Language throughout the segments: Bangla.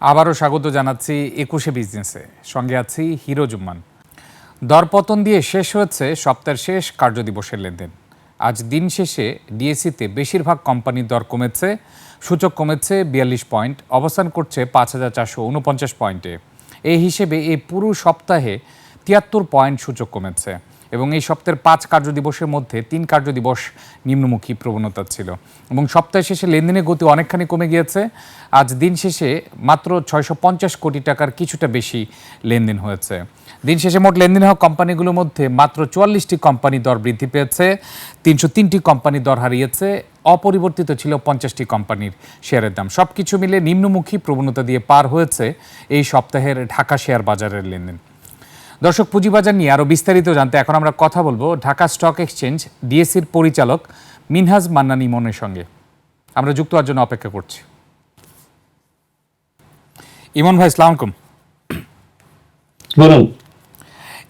আবারও স্বাগত জানাচ্ছি একুশে বিজনেসে। সঙ্গে আছি হিরো জুম্মান। দরপতন দিয়ে শেষ হয়েছে সপ্তাহের শেষ কার্যদিবসের লেনদেন। আজ দিন শেষে ডিএসিতে বেশিরভাগ কোম্পানির দর কমেছে, সূচক কমেছে বিয়াল্লিশ পয়েন্ট, অবস্থান করছে পাঁচ হাজার চারশো উনপঞ্চাশ পয়েন্টে। এই হিসেবে এই পুরো সপ্তাহে তিয়াত্তর পয়েন্ট সূচক কমেছে এবং এই সপ্তাহের পাঁচ কার্যদিবসের মধ্যে তিন কার্যদিবস নিম্নমুখী প্রবণতা ছিল। এবং সপ্তাহ শেষে লেনদেনের গতি অনেকখানি কমে গিয়েছে। আজ দিন শেষে মাত্র ছয়শো পঞ্চাশ কোটি টাকার কিছুটা বেশি লেনদেন হয়েছে। দিন শেষে মোট লেনদেন হওয়া কোম্পানিগুলোর মধ্যে মাত্র চুয়াল্লিশটি কোম্পানি দর বৃদ্ধি পেয়েছে, তিনশো তিনটি কোম্পানি দর হারিয়েছে, অপরিবর্তিত ছিল পঞ্চাশটি কোম্পানির শেয়ারের দাম। সব কিছু মিলে নিম্নমুখী প্রবণতা দিয়ে পার হয়েছে এই সপ্তাহের ঢাকা শেয়ার বাজারের লেনদেন। দর্শক পুঁজিবাজার নিয়ে আরও বিস্তারিত জানতে এখন আমরা কথা বলব ঢাকা স্টক এক্সচেঞ্জ ডিএসির পরিচালক মিনহাজ মান্নান ইমনের সঙ্গে। আমরা যুক্ত হওয়ার জন্য অপেক্ষা করছি। ইমন ভাই সালাম আলাইকুম। বলুন।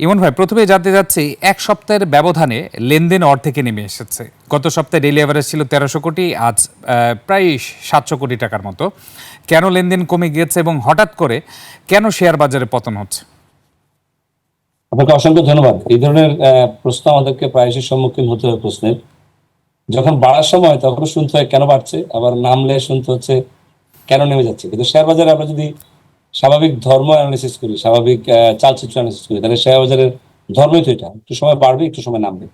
ইমন ভাই প্রথমে জানতে যাচ্ছি এক সপ্তাহের ব্যবধানে লেনদেন অর্ধেকে নেমে এসেছে। গত সপ্তাহে ডেইলি অ্যাভারেজ ছিল তেরোশো কোটি আজ প্রায় সাতশো কোটি টাকার মতো। কেন লেনদেন কমে গিয়েছে এবং হঠাৎ করে কেন শেয়ার বাজারে পতন হচ্ছে? আপনাকে অসংখ্য ধন্যবাদ। এই ধরনের প্রশ্ন আমাদেরকে প্রায়শই সম্মুখীন হতে হয় প্রশ্নের। যখন বাড়ার সময় তখন শুনতে হয় কেন বাড়ছে? আবার নামলে শুনতে হচ্ছে কেন নেমে যাচ্ছে? কিন্তু শেয়ার বাজারে আমরা যদি স্বাভাবিক ধর্ম অ্যানালিসিস করি স্বাভাবিক চালচিত্র অ্যানালিসিস করি তাহলে শেয়ার বাজারের ধর্মই তো এটা। একটু সময় বাড়বে একটু সময় নামবে।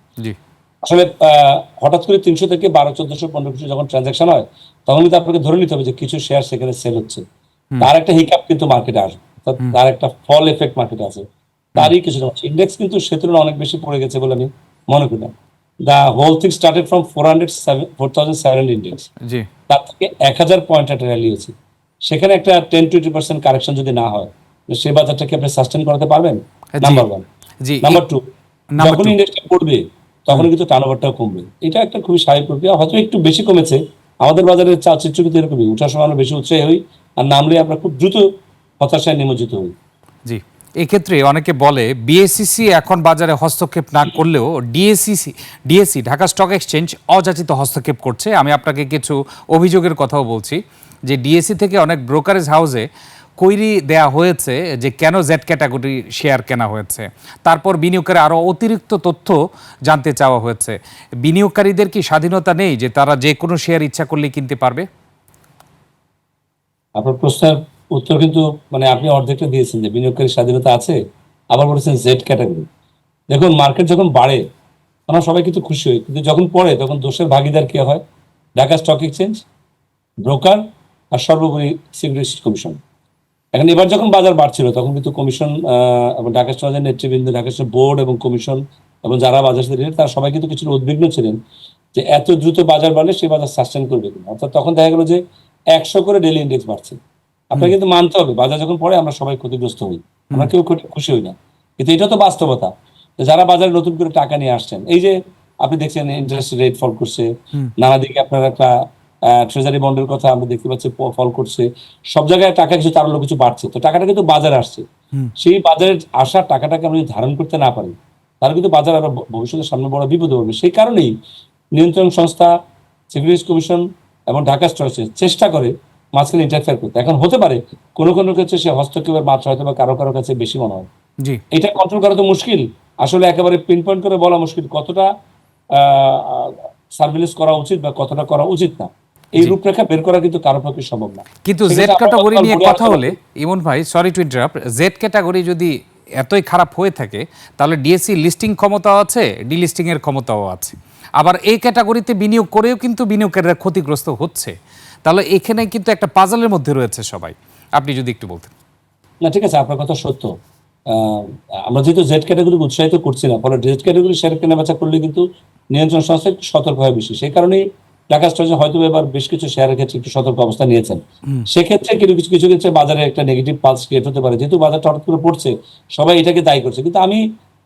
আসলে আহ, হঠাৎ করে তিনশো থেকে বারো চোদ্দশো পনেরোশো যখন ট্রানজাকশন হয় তখন কিন্তু আপনাকে ধরে নিতে হবে যে কিছু শেয়ার সেখানে সেল হচ্ছে। তার একটা হিকাপ কিন্তু মার্কেটে আসবে। তার একটা ফল এফেক্ট মার্কেটে আছে তারই কিছু ইন্ডেক্স কিন্তু সে তুলনায় অনেক বেশি পড়ে গেছে বলে আমি মনে করি না। The whole thing started from four hundred four thousand seven index তার থেকে এক হাজার পয়েন্ট একটা র্যালি হয়েছে। সেখানে একটা টেন টোয়েন্টি পার্সেন্ট কারেকশন যদি না হয় সে বাজারটাকে আপনি সাস্টেন করাতে পারবেন? নাম্বার ওয়ান নাম্বার টু যখন ইন্ডেক্সটা পড়বে তখন কিন্তু টার্নওভারটাও কমবে। এটা একটা খুবই স্বাভাবিক প্রক্রিয়া। হয়তো একটু বেশি কমেছে। আমাদের বাজারের চালচিত্র কিন্তু এরকমই। উঠার সময় আমরা বেশি উৎসাহী হই। আর নামলে আমরা খুব দ্রুত হতাশায় নিমজ্জিত হই। জি। এক্ষেত্রে অনেকে বলে বিএসসিসি এখন বাজারে হস্তক্ষেপ না করলেও ডিএসসি ঢাকা স্টক এক্সচেঞ্জ অযাচিত হস্তক্ষেপ করছে। আমি আপনাকে কিছু অভিযোগের কথাও বলছি যে ডিএসসি থেকে অনেক ব্রোকারেজ হাউসে কৈরি দেয়া হয়েছে যে কেন জেড ক্যাটাগরি শেয়ার কেনা হয়েছে। তারপর বিনিয়োগকারী আরও অতিরিক্ত তথ্য জানতে চাওয়া হয়েছে। বিনিয়োগকারীদের কি স্বাধীনতা নেই যে তারা যে কোনো শেয়ার ইচ্ছা করলেই কিনতে পারবে? আপনার প্রশ্নের উত্তর কিন্তু মানে আপনি অর্ধেকটা দিয়েছেন যে বিনিয়োগকারী স্বাধীনতা আছে, আবার বলেছেন জেড ক্যাটাগরি দেখুন মার্কেট যখন বাড়ে, আমরা সবাই কিন্তু খুশি হই। কিন্তু যখন পড়ে, তখন দোষের ভাগিদার কে হয়? ঢাকা স্টক এক্সচেঞ্জ ব্রোকার আর সর্বোপরি সিকিউরিটিজ কমিশন এখন এবার যখন বাজার বাড়ছিল, তখন কিন্তু কমিশন এবং ঢাকা স্টকের নেতৃবৃন্দ, ঢাকা স্টক বোর্ড এবং কমিশন এবং যারা বাজার সাথে তারা সবাই কিন্তু কিছু উদ্বিগ্ন ছিলেন যে এত দ্রুত বাজার বাড়লে সে বাজার সাস্টেন করবে কিনা। অর্থাৎ তখন দেখা গেল যে একশো করে ডেলি ইন্ডেক্স বাড়ছে। আপনাকে কিন্তু মানতে হবে। বাজার যখন পড়ে আমরা সবাই ক্ষতিগ্রস্ত হই। আমরা কেউ খুশি হই না। কিন্তু এটা তো বাস্তবতা। যারা বাজারে নতুন করে টাকা নিয়ে আসছেন এই যে আপনি দেখছেন ইন্টারেস্ট রেট ফল করছে নানা দিকে আপনার একটা ট্রেজারি বন্ডের কথা আমরা দেখতে পাচ্ছি ফল করছে। সব জায়গায় টাকা কিছু তারল্য কিছু বাড়ছে। তো টাকাটা কিন্তু বাজারে আসছে। সেই বাজারে আসা টাকাটাকে আমরা যদি ধারণ করতে না পারি তাহলে কিন্তু বাজার আরও ভ- ভবিষ্যতে সামনে বড় বিপদ পড়বে। সেই কারণেই নিয়ন্ত্রণ সংস্থা সিকিউরিটিজ কমিশন এবং ঢাকা স্টক চেষ্টা করে মাঝখানে ইন্টারফেয়ার করতে। এখন হতে পারে কোনো কোনো ক্ষেত্রে সে হস্তক্ষেপের মাত্রা হয়তো বা কারও কারও কাছে বেশি মনে হয়। জি। এটা কন্ট্রোল করা তো মুশকিল। আসলে একেবারে পিন পয়েন্ট করে বলা মুশকিল কতটা সার্ভিলেন্স করা উচিত বা কতটা করা উচিত না। এই রূপরেখা বের করা কিন্তু কারও পক্ষে সম্ভব না। কিন্তু জেড ক্যাটাগরি নিয়ে কথা হলে ইমন ভাই sorry to interrupt Z category যদি এতই খারাপ হয়ে থাকে তাহলে ডিএসসি লিস্টিং ক্ষমতাও আছে ডিলিস্টিং এর ক্ষমতাও আছে। আবার এই ক্যাটাগরিতে বিনিয়োগ করেও কিন্তু বিনিয়োগকারীরা ক্ষতিগ্রস্ত হচ্ছে। তাহলে এখানে কিন্তু একটা পাজলের মধ্যে রয়েছে সবাই। আপনি যদি একটু বলতেন। না ঠিক আছে আপনার কথা সত্য। আমরা যেহেতু জেড ক্যাটাগরি উৎসাহিত করছি না ফলে জেড ক্যাটাগরি শেয়ার কেনা বেচা করলে কিন্তু নিয়ন্ত্রণ সংস্থা একটু সতর্ক হয় বেশি। সেই কারণেই ঢাকা স্টক হয়তো এবার বেশ কিছু শেয়ারের ক্ষেত্রে একটু সতর্ক অবস্থা নিয়েছেন। সেক্ষেত্রে কিছু কিছু কিছু ক্ষেত্রে বাজারে একটা নেগেটিভ পালস ক্রিয়েট হতে পারে। যেহেতু বাজারটা হঠাৎ করে পড়ছে সবাই এটাকে দায়ী করছে। কিন্তু আমি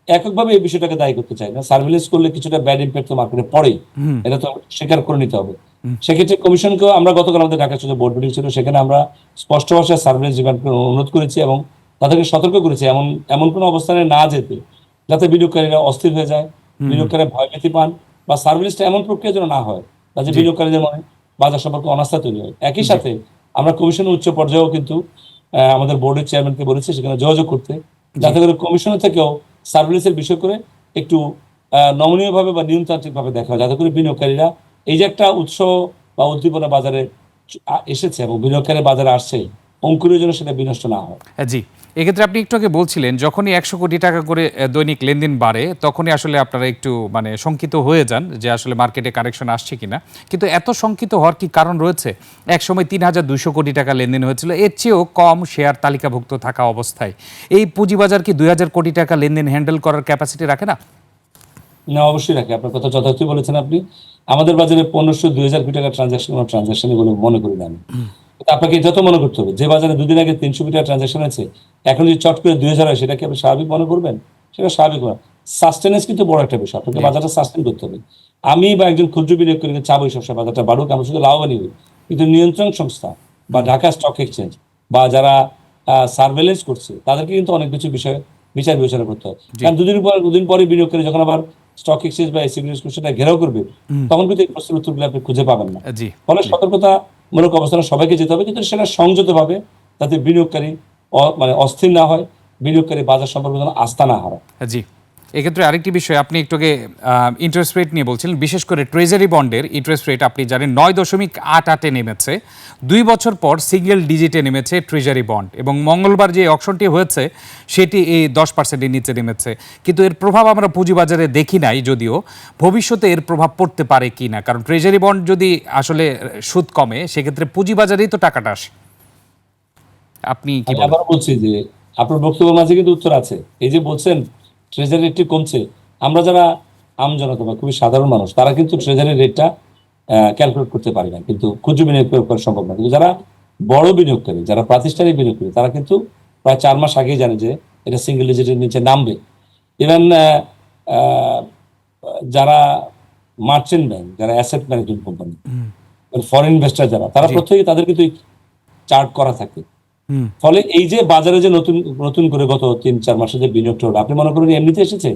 এককভাবে এই বিষয়টাকে দায়ী করতে চাই না। সার্ভিলেন্স করলে কিছুটা ব্যাড ইম্প্যাক্ট তো মার্কেটে পড়েই। এটা তো স্বীকার করে নিতে হবে। সেক্ষেত্রে কমিশনকেও আমরা গতকাল আমাদের ঢাকা স্টকে বোর্ড মিটিং ছিল সেখানে আমরা স্পষ্ট ভাষায় সার্ভিলেন্স ডিপার্টমেন্ট অনুরোধ করেছি এবং তাদেরকে সতর্ক করেছি এমন এমন কোনো অবস্থানে না যেতে যাতে বিনিয়োগকারীরা অস্থির হয়ে যায় বিনিয়োগকারীরা ভয়ভীতি পান বা সার্ভিসটা এমন প্রক্রিয়া যেন না হয় যাতে বিনিয়োগকারীদের মনে বাজার সম্পর্কে অনাস্থা তৈরি হয়। একই সাথে আমরা কমিশনের উচ্চ পর্যায়েও কিন্তু আমাদের বোর্ডের চেয়ারম্যানকে বলেছি সেখানে যোগাযোগ করতে যাতে করে কমিশনের থেকেও সার্ভিসের বিষয় করে একটু নমনীয় ভাবে বা নিয়মতান্ত্রিক ভাবে দেখা হয় যাতে করে বিনিয়োগকারীরা এই যে একটা উৎস বা উদ্দীপনা বাজারে এসেছে এবং বিনিয়োগকারী বাজারে আসছে, অঙ্কুরের জন্য সেটা বিনষ্ট না হয়। জি। এক্ষেত্রে আপনি একটু আগে বলছিলেন, যখনই একশো কোটি টাকা করে দৈনিক লেনদেন বাড়ে, তখনই আসলে আপনারা একটু মানে শঙ্কিত হয়ে যান যে আসলে মার্কেটে কারেকশন আসছে কিনা। কিন্তু এত শঙ্কিত হওয়ার কি কারণ রয়েছে? এক সময় তিন হাজার দুশো কোটি টাকা লেনদেন হয়েছিল, এর চেয়েও কম শেয়ার তালিকাভুক্ত থাকা অবস্থায়। এই পুঁজিবাজার কি দুই হাজার কোটি টাকা লেনদেন হ্যান্ডেল করার ক্যাপাসিটি রাখে না? না অবশ্যই রাখে। আপনার কথা যথার্থই বলেছেন আপনি। আমাদের বাজারে পনেরোশো দুই হাজার কোটি টাকা ট্রানজাকশন কোনো ট্রানজাকশন বলে মনে করি না আমি। আপনাকে যত মনে করতে হবে। যে বাজারে দুদিন আগে তিনশো কোটি টাকা ট্রানজাকশন আছে এখন যদি চট করে দুই হাজার হয় সেটা কি আপনি স্বাভাবিক মনে করবেন? সেটা স্বাভাবিক না। সাস্টেনেন্স কিন্তু বড় একটা বিষয়। আপনাকে বাজারটা সাস্টেন করতে হবে। আমি বা একজন ক্ষুদ্র বিনিয়োগকারীকে চাবো সবসময় বাজারটা বাড়ুক। আমরা শুধু লাভবানই হই। কিন্তু নিয়ন্ত্রণ সংস্থা বা ঢাকা স্টক এক্সচেঞ্জ বা যারা সার্ভেলেন্স করছে তাদেরকে কিন্তু অনেক কিছু বিষয়ে বিচার বিবেচনা করতে হয়। কারণ দুদিন পর দুদিন পরে বিনিয়োগকারী যখন আবার স্টক এক্সচেঞ্জ বা সিকিউরিটিজ কমিশনটা ঘেরাও করবে তখন কিন্তু এই প্রশ্নের উত্তরগুলো আপনি খুঁজে পাবেন না। ফলে সতর্কতা ফলে সতর্কতামূলক অবস্থানে সবাইকে যেতে হবে কিন্তু সেটা সংযতভাবে যাতে বিনিয়োগকারী মানে অস্থির না হয় বিনিয়োগকারী বাজার সম্পর্কে যেন আস্থা না হয় জি। এক্ষেত্রে আরেকটি বিষয় আপনি একটু আগে ইন্টারেস্ট রেট নিয়ে বলছিলেন বিশেষ করে ট্রেজারি বন্ডের ইন্টারেস্ট রেট আপনি জানেন নয় দশমিক আট আটে নেমেছে। দুই বছর পর সিঙ্গেল ডিজিটে নেমেছে ট্রেজারি বন্ড এবং মঙ্গলবার যে অকশনটি হয়েছে সেটি এই দশ পার্সেন্টের নিচে নেমেছে। কিন্তু এর প্রভাব আমরা পুঁজিবাজারে দেখি নাই যদিও ভবিষ্যতে এর প্রভাব পড়তে পারে কি না? কারণ ট্রেজারি বন্ড যদি আসলে সুদ কমে সেক্ষেত্রে পুঁজিবাজারেই তো টাকাটা আসে। আপনি কি আবার বলছি যে আপনার বক্তব্যের মাঝে কিন্তু উত্তর আছে। এই যে বলছেন ট্রেজারি রেটটি কমছে। আমরা যারা আমজনতা বা খুবই সাধারণ মানুষ তারা কিন্তু ট্রেজারি রেটটা ক্যালকুলেট করতে পারি না। কিন্তু ক্ষুদ্র বিনিয়োগ করা সম্ভব না। কিন্তু যারা বড় বিনিয়োগকারী যারা প্রাতিষ্ঠানিক বিনিয়োগকারী তারা কিন্তু প্রায় চার মাস আগেই জানে যে এটা সিঙ্গেল ডিজিটের নিচে নামবে। ইভেন যারা মার্চেন্ট ব্যাংক যারা asset management company foreign investor যারা তারা প্রত্যেকে তাদের কিন্তু চার্ট করা থাকে। ফলে এই যে বাজারে যে নতুন নতুন করে গত তিন চার মাসে যে বিনিয়োগটা হলো আপনি মনে করেন এমনিতে এসেছে?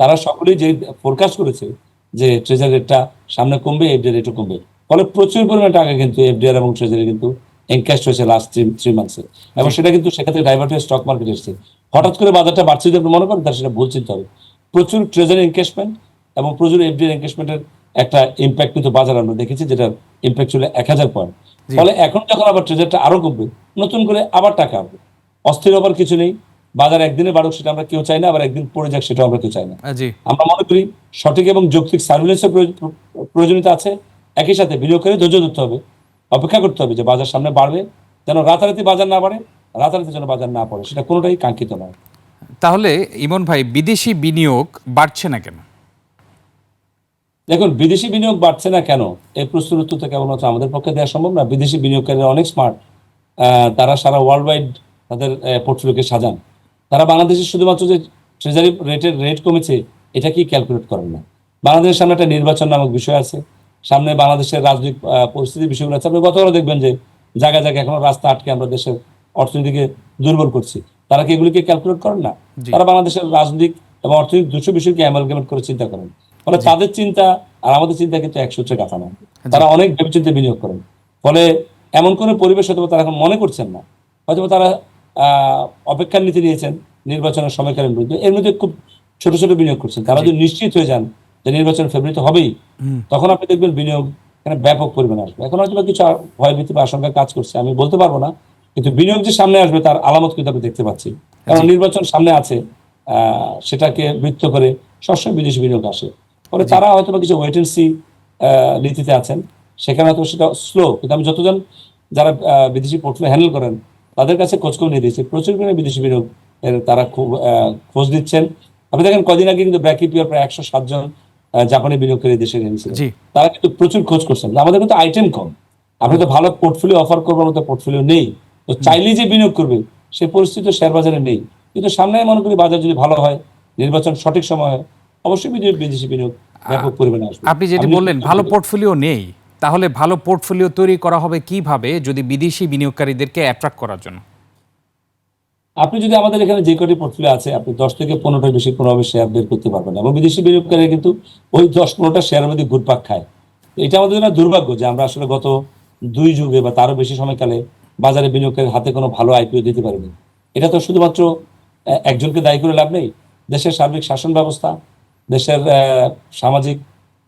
তারা সকলেই যে ফোরকাস্ট করেছে যে ট্রেজারি রেটটা সামনে কমবে এফডি রেটও কমবে। ফলে প্রচুর পরিমাণে টাকা কিন্তু এফডিআর এবং ট্রেজারি কিন্তু এনক্যাশ হয়েছে লাস্ট থ্রি থ্রি মান্থসে এবং সেটা কিন্তু সেক্ষেত্রে ডাইভার্ট হয়ে স্টক মার্কেট এসেছে। হঠাৎ করে বাজারটা বাড়ছে যদি আপনি মনে করেন তাহলে সেটা ভুল চিন্তা হবে। প্রচুর ট্রেজারি এনক্যাশমেন্ট এবং প্রচুর এফডিআর এনক্যাশমেন্টের একটা ইম্প্যাক্ট কিন্তু বাজার আমরা দেখেছি যেটার ইম্প্যাক্ট ছিল এক হাজার পয়েন্ট ফলে এখন যখন আবার ট্রেজারটা আরও কমবে নতুন করে আবার টাকা আসবে অস্থির হবার কিছু নেই। বাজার একদিনে বাড়ুক সেটা আমরা কেউ চাই না আবার একদিন পড়ে যাক সেটাও আমরা কেউ চাই না। আমরা মনে করি সঠিক এবং যৌক্তিক সার্ভিলেন্সের প্রয়োজনীয়তা আছে। একই সাথে বিনিয়োগকারী ধৈর্য ধরতে হবে। অপেক্ষা করতে হবে যে বাজার সামনে বাড়বে যেন রাতারাতি বাজার না বাড়ে রাতারাতি যেন বাজার না পড়ে সেটা কোনোটাই কাঙ্ক্ষিত নয়। তাহলে ইমন ভাই বিদেশি বিনিয়োগ বাড়ছে না কেন? দেখুন বিদেশি বিনিয়োগ বাড়ছে না কেন? এই প্রশ্নের উত্তর তো কেবলমাত্র আমাদের পক্ষে দেওয়া সম্ভব না। বিদেশি বিনিয়োগকারীরা অনেক স্মার্ট তারা সারা ওয়ার্ল্ড ওয়াইড তাদের পোর্টফোলিওকে সাজান। তারা বাংলাদেশে শুধুমাত্র যে ট্রেজারি রেটের রেট কমেছে এটা কি ক্যালকুলেট করেন না? বাংলাদেশের সামনে একটা নির্বাচন নামক বিষয় আছে। সামনে বাংলাদেশের রাজনৈতিক আহ, পরিস্থিতির বিষয়গুলো আছে। আপনি গতকালও দেখবেন যে জায়গায় জায়গায় এখনও রাস্তা আটকে আমরা দেশের অর্থনীতিকে দুর্বল করছি। তারা কি এগুলিকে ক্যালকুলেট করেন না? তারা বাংলাদেশের রাজনৈতিক এবং অর্থনৈতিক দুশো বিষয়কে অ্যামালগেমেট করে চিন্তা করেন। ফলে তাদের চিন্তা আর আমাদের চিন্তা কিন্তু এক সূত্রে গাথা না তারা অনেক ভেবেচিন্তে বিনিয়োগ করেন। ফলে এমন কোনো পরিবেশ হয়তো তারা এখন মনে করছেন না। হয়তো তারা আহ, অপেক্ষার নীতি নিয়েছেন নির্বাচনের সময়কালীন বিরুদ্ধে। এর মধ্যে খুব ছোট ছোট বিনিয়োগ করছেন। তারা যদি নিশ্চিত হয়ে যান যে নির্বাচন ফেব্রুয়ারিতে হবেই তখন আপনি দেখবেন বিনিয়োগ এখানে ব্যাপক পরিমাণে আসবে। এখন হয়তো কিছু ভয়ভীতি বা আশঙ্কা কাজ করছে। আমি বলতে পারব না। কিন্তু বিনিয়োগ যে সামনে আসবে তার আলামত কিন্তু আমি দেখতে পাচ্ছি। কারণ নির্বাচন সামনে আছে আহ, সেটাকে বৃত্ত করে সবসময় বিদেশি বিনিয়োগ আসে। ফলে তারা হয়তো বা কিছু ওয়েট এন্ড সি নীতিতে আছেন। সেখানে হয়তো সেটা স্লো কিন্তু আমি যতজন যারা বিদেশি পোর্টফোলিও হ্যান্ডেল করেন তাদের কাছে খোঁজখবর নিয়ে দিয়েছি প্রচুর পরিমাণে বিদেশি বিনিয়োগ তারা খুব খোঁজ দিচ্ছেন আপনি দেখেন কদিন আগে কিন্তু ব্র্যাক ইপিআর প্রায় একশো সাতজন জাপানি বিনিয়োগকারী দেশে এনেছিলেন জি। তারা কিন্তু প্রচুর খোঁজ করছেন। আমাদের কিন্তু আইটেম কম। আপনি তো ভালো পোর্টফোলিও অফার করবার মতো পোর্টফোলিও নেই। তো চাইলেই যে বিনিয়োগ করবে সেই পরিস্থিতি শেয়ার বাজারে নেই। কিন্তু সামনে মনে করি বাজার যদি ভালো হয় নির্বাচন সঠিক সময় হয় অবশ্যই বিদেশি বিদেশি বিনিয়োগ ব্যাপক পরিমাণে আসবে। আপনি যেটি বললেন ভালো পোর্টফোলিও নেই তাহলে ভালো পোর্টফোলিও তৈরি করা হবে কীভাবে যদি বিদেশি বিনিয়োগকারীদেরকে অ্যাট্রাক্ট করার জন্য? আপনি যদি আমাদের এখানে যে কটি পোর্টফোলিও আছে আপনি দশ থেকে পনেরোটার বেশি কোনোভাবে শেয়ার বের করতে পারবেন এবং বিদেশি বিনিয়োগকারী কিন্তু ওই দশ পনেরোটা শেয়ারের মধ্যে ঘুরপাক খায়। এটা আমাদের জন্য দুর্ভাগ্য যে আমরা আসলে গত দুই যুগে বা তারও বেশি সময়কালে বাজারে বিনিয়োগের হাতে কোনো ভালো আইপিও দিতে পারেনি। এটা তো শুধুমাত্র একজনকে দায়ী করে লাভ নেই। দেশের সার্বিক শাসন ব্যবস্থা দেশের সামাজিক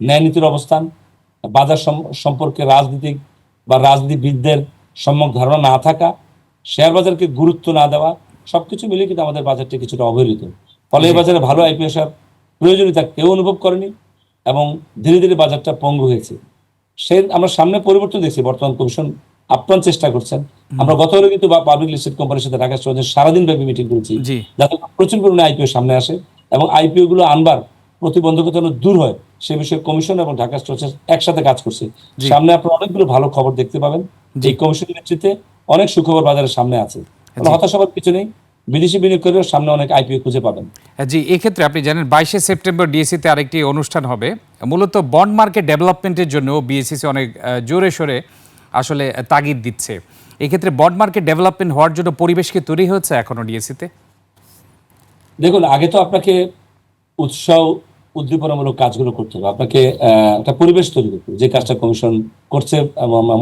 ন্যায় নীতির অবস্থান বাজার সম্পর্কে রাজনীতিক বা রাজনীতিবিদদের সম্যক ধারণা না থাকা শেয়ার বাজারকে গুরুত্ব না দেওয়া সবকিছু মিলে কিন্তু আমাদের বাজারটি কিছুটা অবহেলিত। ফলে এই বাজারে ভালো আইপিও আসার প্রয়োজনীয়তা কেউ অনুভব করেনি এবং ধীরে ধীরে বাজারটা পঙ্গু হয়েছে। সে আমরা সামনে পরিবর্তন দেখছি বর্তমান কমিশন আপ্রাণ চেষ্টা করছেন। আমরা গতকালে কিন্তু পাবলিক লিস্টেড কোম্পানির সাথে ঢাকা সারাদিন ব্যাপী মিটিং করেছি। যাতে প্রচুর পরিমাণে আইপিও সামনে আসে এবং আইপিও গুলো আনবার প্রতিবন্ধকতা যেন দূর হয় সে বিষয়ে কমিশন এবং ঢাকা স্টক একসাথে কাজ করছে। সামনে আপনারা অনেকগুলো ভালো খবর দেখতে পাবেন। এই কমিশনের নেতৃত্বে অনেক সুখবর বাজারের সামনে আছে। হতাশ হবার কিছু নেই। বিদেশি বিনিয়োগকারীও সামনে অনেক আইপিও খুঁজে পাবেন। জি এক্ষেত্রে আপনি জানেন বাইশে সেপ্টেম্বর ডিএসসিতে আরেকটি অনুষ্ঠান হবে। মূলত বন্ড মার্কেট ডেভেলপমেন্টের জন্য বিএসসিসি অনেক জোরে সোরে আসলে তাগিদ দিচ্ছে। এক্ষেত্রে বন্ড মার্কেট ডেভেলপমেন্ট হওয়ার জন্য পরিবেশ কি তৈরি হচ্ছে এখনও ডিএসসিতে দেখুন আগে তো আপনাকে উৎসাহ উদ্দীপনামূলক কাজগুলো করতে হবে। আপনাকে একটা পরিবেশ তৈরি করতে যে কাজটা কমিশন করছে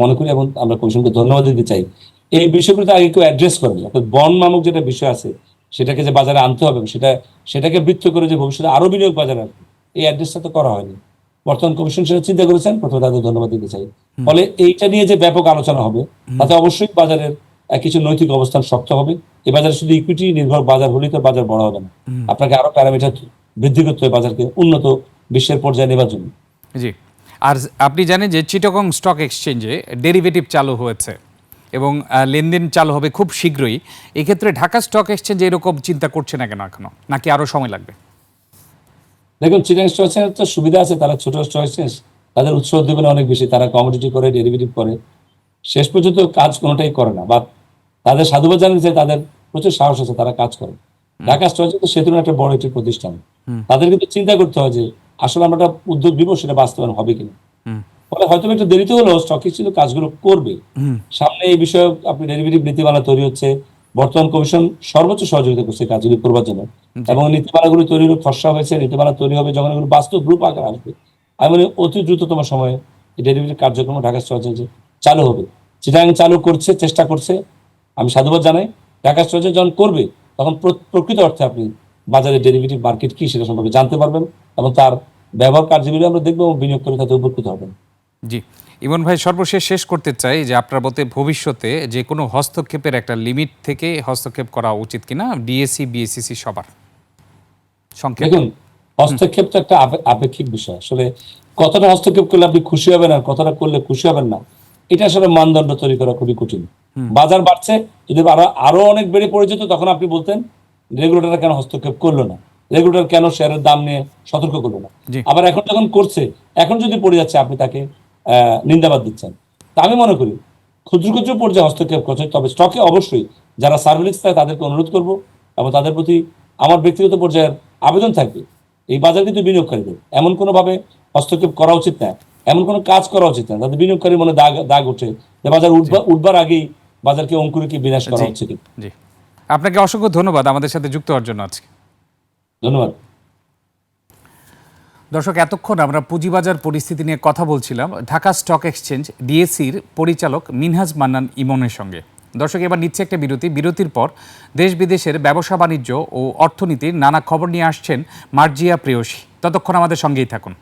মনে করি এবং আমরা কমিশনকে ধন্যবাদ দিতে চাই। এই বিষয়গুলো আগে কেউ অ্যাড্রেস করেনি অর্থাৎ বন নামক যেটা বিষয় আছে সেটাকে যে বাজারে আনতে হবে সেটা সেটাকে বৃত্ত করে যে ভবিষ্যতে আরও বিনিয়োগ বাজারে আসবে এই অ্যাড্রেসটা তো করা হয়নি। বর্তমান কমিশন সেটা চিন্তা করেছেন প্রথমে তাদের ধন্যবাদ দিতে চাই। ফলে এইটা নিয়ে যে ব্যাপক আলোচনা হবে তাতে অবশ্যই বাজারের কিছু নৈতিক অবস্থান শক্ত হবে। এ বাজারে শুধু ইকুইটি নির্ভর বাজার হলেই তো বাজার বড় হবে না। আপনাকে আরও প্যারামিটার বৃদ্ধি করতে হবে বাজারকে উন্নত বিশ্বের পর্যায়ে নেবার জন্য। জি। আর আপনি জানেন যে চিটগং স্টক এক্সচেঞ্জে ডেরিভেটিভ চালু হয়েছে এবং লেনদেন চালু হবে খুব শীঘ্রই। এক্ষেত্রে ঢাকা স্টক এক্সচেঞ্জে এরকম চিন্তা করছে না কেন এখনও? নাকি আরও সময় লাগবে? দেখুন চিটাং স্টক এক্সচেঞ্জের তো সুবিধা আছে। তারা ছোট স্টক এক্সচেঞ্জ তাদের উৎস উদ্দীপনা অনেক বেশি। তারা কমোডিটি করে ডেরিভেটিভ করে। শেষ পর্যন্ত কাজ কোনোটাই করে না। বা তাদের সাধুবাদ জানেন যে তাদের প্রচুর সাহস আছে তারা কাজ করে। ঢাকা স্টক এক্সচেঞ্জ তো সে তুলনায় একটা বড় একটি প্রতিষ্ঠান। তাদের কিন্তু চিন্তা করতে হয় যে আসলে আমরা একটা উদ্যোগ দিব সেটা বাস্তবায়ন হবে কিনা। ফলে হয়তো একটু দেরিতে হলেও স্টক এক্সচেঞ্জ কাজগুলো করবে। সামনে এই বিষয়ে আপনি ডেরিভেটিভ নীতিমালা তৈরি হচ্ছে বর্তমান কমিশন সর্বোচ্চ সহযোগিতা করছে কাজগুলি করবার জন্য। এবং নীতিমালাগুলি তৈরির খসড়া হয়েছে নীতিমালা তৈরি হবে যখন এগুলো বাস্তব রূপ আকার আসবে। আমি মনে অতি দ্রুততম সময়ে ডেরিভেটিভ কার্যক্রম ঢাকা স্টক চালু হবে। চিটাং চালু করছে চেষ্টা করছে আমি সাধুবাদ জানাই। ঢাকা স্টক যখন করবে তখন প্রকৃত অর্থে আপনি বাজারে ডেরিভেটিভ মার্কেট কি সেটা সম্পর্কে জানতে পারবেন এবং তার ব্যবহার কার্যগুলি আমরা দেখব এবং বিনিয়োগ করে তাতে উপকৃত হবেন। জি। ইমন ভাই সর্বশেষ শেষ করতে চাই যে আপনার মতে ভবিষ্যতে যে কোনো হস্তক্ষেপের একটা লিমিট থেকে হস্তক্ষেপ করা উচিত কিনা? ডিএসসি বিএসসিসি সবার। দেখুন হস্তক্ষেপ তো একটা আপেক্ষিক বিষয়। আসলে কতটা হস্তক্ষেপ করলে আপনি খুশি হবেন আর কতটা করলে খুশি হবেন না এটা আসলে মানদণ্ড তৈরি করা খুবই কঠিন। বাজার বাড়ছে যদি আরও অনেক বেড়ে পড়ে যেত তখন আপনি বলতেন রেগুলেটর কেন হস্তক্ষেপ করল না? রেগুলেটর কেন শেয়ারের দাম নিয়ে সতর্ক করল না? আবার এখন যখন করছে এখন যদি পড়ে যাচ্ছে আপনি তাকে নিন্দাবাদ দিচ্ছেন। তা আমি মনে করি ক্ষুদ্র ক্ষুদ্র পর্যায়ে হস্তক্ষেপ করছে তবে স্টকে অবশ্যই যারা সার্ভিলিংস থাকে তাদেরকে অনুরোধ করব এবং তাদের প্রতি আমার ব্যক্তিগত পর্যায়ের আবেদন থাকবে এই বাজার কিন্তু বিনিয়োগকারীদের। এমন কোনো ভাবে হস্তক্ষেপ করা উচিত না এমন কোনো কাজ করা উচিত না তাদের বিনিয়োগকারীর মনে দাগ দাগ উঠে যে বাজার উঠবা উঠবার আগেই বাজারকে অঙ্কুরিকে বিনাশ করা হচ্ছে কি? জি। আপনাকে অসংখ্য ধন্যবাদ আমাদের সাথে যুক্ত হওয়ার জন্য আজকে। ধন্যবাদ। দর্শক এতক্ষণ আমরা পুঁজিবাজার পরিস্থিতি নিয়ে কথা বলছিলাম। ঢাকা স্টক এক্সচেঞ্জ ডিএসির পরিচালক মিনহাজ মান্নান ইমনের সঙ্গে। দর্শক এবার নিচ্ছে একটা বিরতি। বিরতির পর দেশ বিদেশের ব্যবসা বাণিজ্য ও অর্থনীতির নানা খবর নিয়ে আসছেন মার্জিয়া প্রেয়সী। ততক্ষণ আমাদের সঙ্গেই থাকুন।